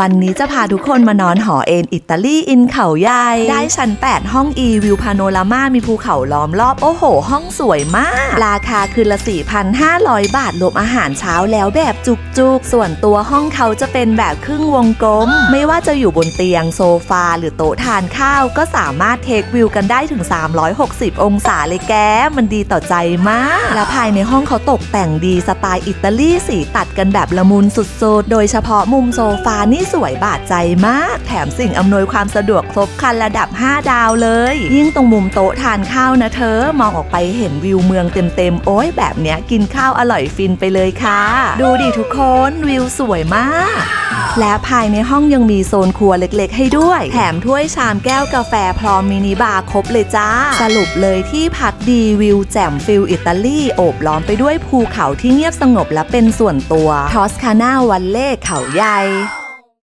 วันนี้จะพาทุกคนมานอนหอเอนอิตาลีอินเขาใหญ่ ได้ชั้น 8 ห้องอีวิวพาโนรามามีภูเขาล้อมรอบ โอ้โห ห้องสวยมาก ราคาคืนละ 4,500 บาท รวมอาหารเช้าแล้วแบบจุกๆ ส่วนตัวห้องเขาจะเป็นแบบครึ่งวงกลม ไม่ว่าจะอยู่บนเตียงโซฟา หรือโต๊ะทานข้าว ก็สามารถเทควิวกันได้ถึง 360 องศาเลยแกมันดีต่อใจมาก และภายในห้องเขาตกแต่งดีสไตล์อิตาลีสีตัดกันแบบละมุนสุดๆ โดยเฉพาะมุมโซฟานี่สวยบาดใจมาก แถมสิ่งอำนวยความสะดวกครบครันระดับ 5 ดาวเลย ยิ่งตรงมุมโต๊ะทานข้าวนะเธอ มองออกไปเห็นวิวเมืองเต็มๆ โอ้ยแบบเนี้ยกินข้าวอร่อยฟินไปเลยค่ะ ดูดิทุกคนวิวสวยมาก และภายในห้องยังมีโซนครัวเล็กๆ ให้ด้วย แถมถ้วยชามแก้วกาแฟพร้อมมินิบาร์ครบเลยจ้า สรุปเลยที่พักดีวิวแจ่มฟิลอิตาลีโอบล้อมไปด้วยภูเขาที่เงียบสงบและเป็นส่วนตัวทอสคานาวันเล่เขาใหญ่